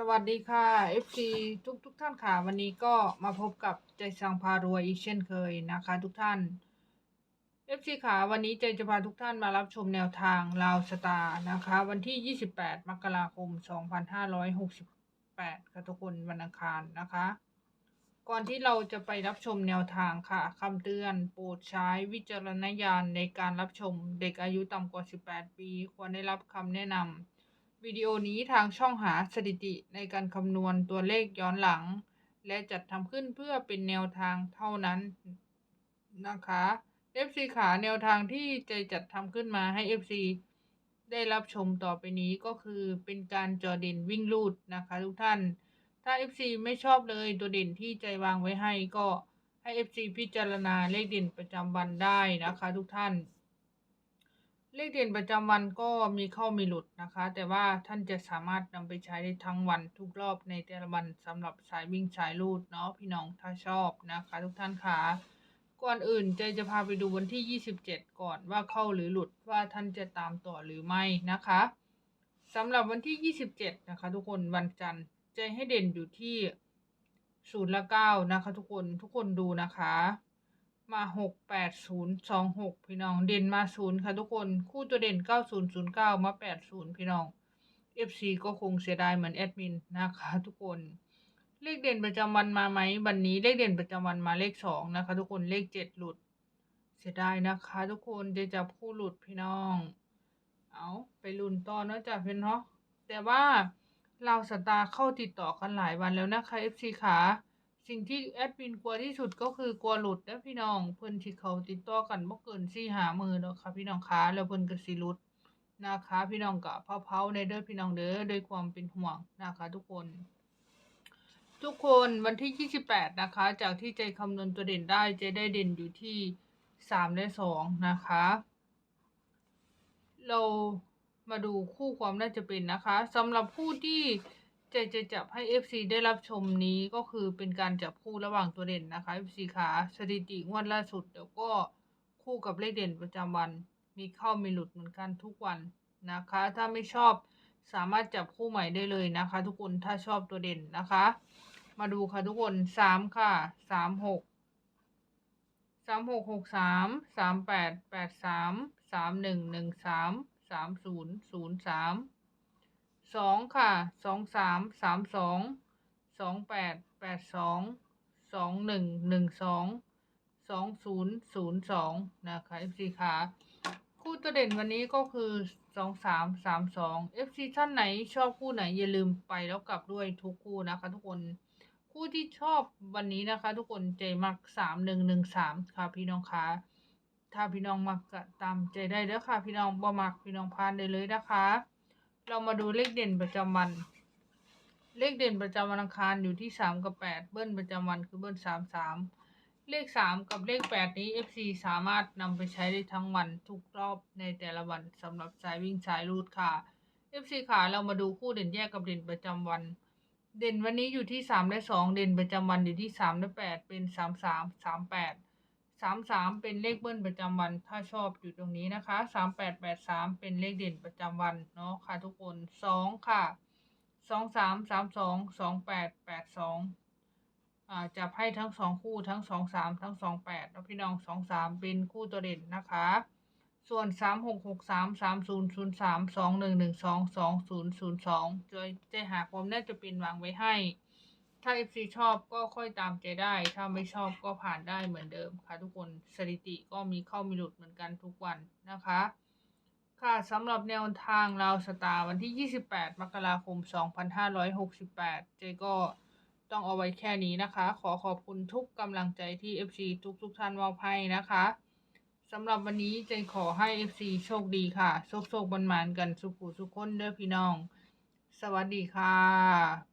สวัสดีค่ะ FC ทุกทุกท่านค่ะ วันนี้ก็มาพบกับใจสังพารวยอีกเช่นเคยนะคะ ทุกท่าน FC ค่ะ วันนี้ใจจะพาทุกท่านมารับชมแนวทางลาวสตาร์นะคะ วันที่ 28 มกราคม 2568 ค่ะทุกคนวันอังคารนะคะ ก่อนที่เราจะไปรับชมแนวทางค่ะคำเตือนโปรดใช้วิจารณญาณในการรับชมเด็กอายุต่ำกว่า 18 ปี ควรได้รับคำแนะนำ วิดีโอนี้ทางช่องหาสถิติในการคำนวณตัวเลขย้อนหลัง และจัดทำขึ้นเพื่อเป็นแนวทางเท่านั้นนะคะ FC ขาแนวทางที่จะจัดทำขึ้นมาให้ FC ได้รับชมต่อไปนี้ก็คือเป็นการจอเด่นวิ่งลูดนะคะทุกท่าน ถ้า FC ไม่ชอบเลยตัวเด่นที่ใจวางไว้ให้ก็ให้ FC พิจารณาเลขเด่นประจำวันได้นะคะทุกท่าน เลขเด่นประจำวันก็มีเข้ามีหลุดนะคะ แต่ว่าท่านจะสามารถนำไปใช้ได้ทั้งวันทุกรอบในแต่ละวันสำหรับสายวิ่งสายลูดเนาะพี่น้องถ้าชอบนะคะ ทุกท่านค่ะก่อนอื่นใจจะพาไปดูวันที่ 27 ก่อนว่าเข้าหรือหลุดว่าท่านจะตามต่อหรือไม่นะคะสำหรับวันที่ 27 นะคะ ทุกคนวันจันทร์ใจให้เด่นอยู่ที่ศูนย์ละเก้านะคะ ทุกคนทุกคนดูนะคะ มาหกแปดศูนย์สองหกพี่น้อง เด่นมาศูนย์ค่ะทุกคน คู่ตัวเด่นเก้าศูนย์ศูนย์เก้ามาแปดศูนย์พี่น้อง FC ก็คงเสียดายเหมือนแอดมินนะคะทุกคน เลขเด่นประจำวันมาไหมวันนี้เลขเด่นประจำวันมาเลขสองนะคะ ทุกคนเลขเจ็ดหลุด เสียดายนะคะ ทุกคนจะจับคู่หลุดพี่น้อง เอาไปลุ้นต่อเนาะจ้ะเพื่อนเนาะแต่ว่าเราสตาร์เข้าติดต่อกันหลายวันแล้วนะคะ FC ขา สิ่งที่แอดมินกลัวที่สุดก็คือกลัวหลุดนะพี่น้องเพิ่นที่เขาติดต่อกันบ่เกินสี่หามือเนาะค่ะพี่น้องคะแล้วเพิ่นก็สิหลุดนะคะพี่น้องก็เผาๆในเด้อพี่น้องเด้อด้วยความเป็นห่วงนะคะ ทุกคน ทุกคนวันที่ 28 นะคะ จากที่ใจคำนวณตัวเด่นได้จะได้เด่นอยู่ที่ 3 และ 2 นะคะ เรามาดูคู่ความน่าจะเป็นนะคะสำหรับคู่ที่ ใจจะจับให้ FC ได้รับชมนี้ก็คือเป็นการจับคู่ระหว่างตัวเด่นนะคะ FC ขาสถิติงวดล่าสุดเดี๋ยวก็คู่กับเลขเด่นประจำวัน มีเข้ามีหลุดเหมือนกันทุกวันนะคะ ถ้าไม่ชอบสามารถจับคู่ใหม่ได้เลยนะคะ ทุกคนถ้าชอบตัวเด่นนะคะ มาดูค่ะทุกคนสามค่ะสามหกสามหกหกสามสามแปดแปดสามสามหนึ่งหนึ่งสามสามศูนย์ศูนย์สาม สองค่ะสองสามสามสองสองแปดแปดสองสองหนึ่งหนึ่งสองสองศูนย์ศูนย์สองนะคะ FC ค่ะคู่ตัวเด่นวันนี้ก็คือสองสามสามสอง FC ท่านไหนชอบคู่ไหนอย่าลืมไปแล้วกลับด้วยทุกคู่นะคะ ทุกคนคู่ที่ชอบวันนี้นะคะ ทุกคนใจมักสามหนึ่งหนึ่งสามค่ะพี่น้องคะถ้าพี่น้องมักก็ตามใจได้เด้อค่ะ พี่น้องบ่มักพี่น้องพานได้เลยนะคะ เรามาดูเลขเด่นประจำวัน เลขเด่นประจำวันอังคารอยู่ที่สามกับแปดเบิ้ลประจำวันคือเบิ้ลสามสามเลขสามกับเลขแปดนี้ FC สามารถนำไปใช้ได้ทั้งวันทุกรอบในแต่ละวันสำหรับสายวิ่งสายรูดค่ะ FC ขาเรามาดูคู่เด่นแยกกับเด่นประจำวัน เด่นวันนี้อยู่ที่สามและสองเด่นประจำวันอยู่ที่สามและแปดเป็นสามสามสามแปด สามสามเป็นเลขเบิ้ลประจำวัน ถ้าชอบอยู่ตรงนี้นะคะสามแปดแปดสามเป็นเลขเด่นประจำวันเนาะค่ะทุกคนสองค่ะสองสามสามสองสองแปดแปดสองอ่าจับให้ทั้งสองคู่ทั้งสองสามทั้งสองแปดแล้วพี่น้องสองสามเป็นคู่ตัวเด่นนะคะ ส่วนสามหกหกสามสามศูนย์ศูนย์สามสองหนึ่งหนึ่งสองสองศูนย์ศูนย์สองจะจะหาความน่าจะเป็นวางไว้ให้ ถ้า FC ชอบก็ค่อยตามใจได้ ถ้าไม่ชอบก็ผ่านได้เหมือนเดิมค่ะ ทุกคนสถิติก็มีเข้ามีหลุดเหมือนกันทุกวันนะคะ ค่ะสำหรับแนวทางเราวสตาร์วันที่ 28 มกราคม 2568 เจก็ต้องเอาไว้แค่นี้นะคะ ขอขอบคุณทุกกำลังใจที่ FC ทุกทุกท่านมอบให้นะคะสำหรับวันนี้เจขอให้ FC โชคดีค่ะ โชคโชคบันมานกันสุขุสุขคนเด้อพี่น้อง สวัสดีค่ะ